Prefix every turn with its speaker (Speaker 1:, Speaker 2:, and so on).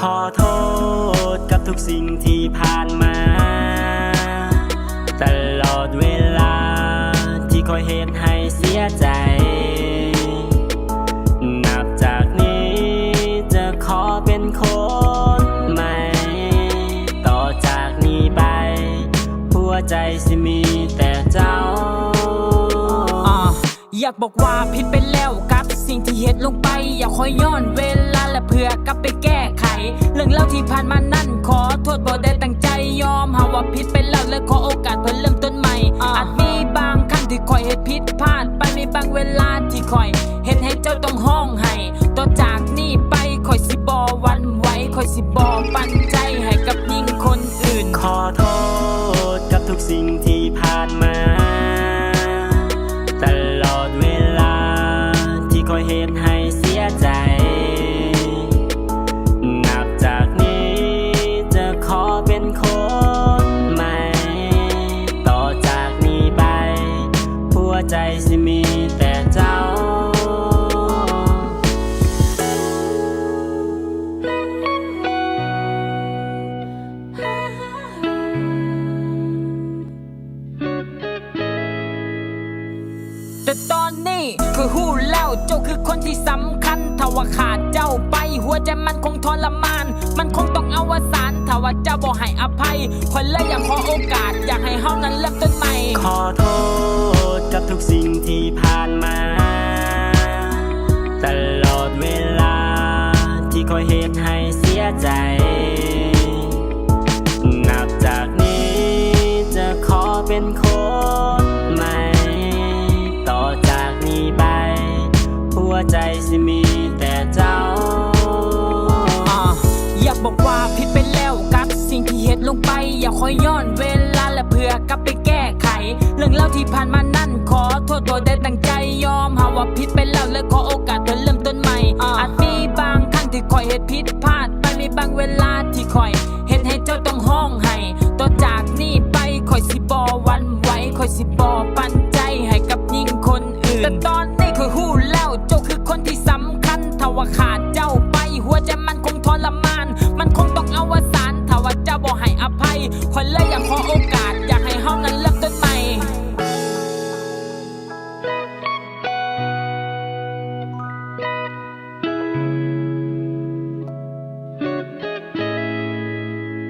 Speaker 1: ขอโทษกับทุกสิ่งที่ผ่านมา ตลอดเวลาที่คอยเหตุให้เสียใจ นับจากนี้จะขอเป็นคนใหม่ ต่อจากนี้ไป หัวใจสิมีแต่เจ้า
Speaker 2: อยากบอกว่าผิดไปแล้วกับสิ่งที่เฮ็ดลงไป อย่าคอยย้อนเวลาและเพื่อกลับไปแก้ไข เรื่องเล่าวที่ผ่านมานั่น ขอโทษบ่ได้ตั้งใจยอมหาว่าผิดไปแล้วและขอโอกาสเพื่อเริ่มต้นใหม่ อาจมีบางครั้งที่คอยเฮ็ดผิดพลาดไปมีบางเวลาที่คอยเฮ็ดให้เจ้าต้องห้องให้ต่อจากนี้ไปคอยสิบอหวันไหวคอยสิบอปันใจให้กับยิ่งคนอื่น
Speaker 1: ขอโทษกับทุกสิ่งที่ผ่านมา ใจสิมีแต่เจ้า
Speaker 2: แต่ตอนนี้คือหู้แล้วเจ้าคือคนที่สำคัญถ้าว่าขาดเจ้าไป หัวใจมันคงทรมาน มันคงต้องอวสานถ้าว่าเจ้าบ่ให้อภัยคนเลยอยากขอโอกาส อยากให้เฮานั้นเริ่มต้นใหม่
Speaker 1: ขอโทษ กสิ่งที่ผ่านมา ตลอดเวลา ที่คอยเหตุให้เสียใจ นับจากนี้จะขอเป็นคนใหม่ ต่อจากนี้ไป หัวใจสิมีแต่เจ้า
Speaker 2: อ่าอยากบอกว่าผิดไปแล้วกับสิ่งที่เฮ็ดลงไป อย่าคอยย้อนเวลาและเพื่อกลับไปแก้ไข เรื่องเล่าที่ผ่านมานั่น ว่าผิดไปแล้วและขอโอกาสเพื่อเริ่มต้นใหม่ อาจมีบางครั้งที่คอยเฮ็ดผิดพลาดไปมีบางเวลาที่คอยเฮ็ดให้เจ้าต้องห้องให้ต่อจากนี้ไปคอยสิบอหวันไหวคอยสิบอปันใจให้กับยิ่งคนอื่นแต่ตอน